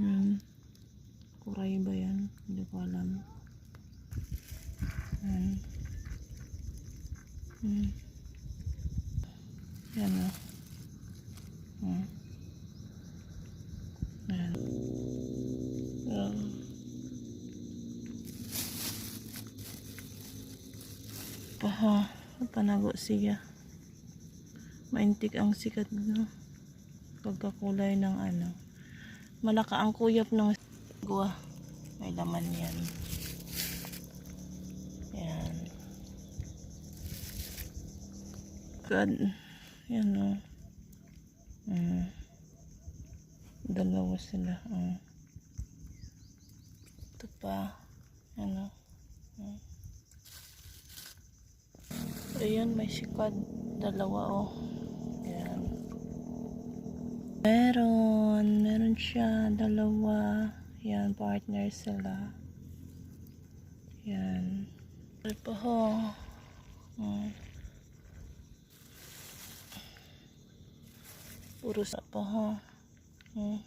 Hmm. Kuray ba yan? Hindi ko alam. Hmm. Hmm. Yan o. Hmm. Yan. Yan. Paha. Panago siya. Maintik ang sikat no. Pagkakulay ng ano. Malaka ang kuyap ng guwa. May laman yan. Yan. God. Yan o. Mm. Dalawa sila. Mm. Ito pa. Ano. Mm. Ayan, may sikad. Dalawa o. Yan. Meron. Meron siya. Dalawa. Yan, partner sila. Yan. Ano pa ho? Hmm. Puro sa pa ho. Hmm.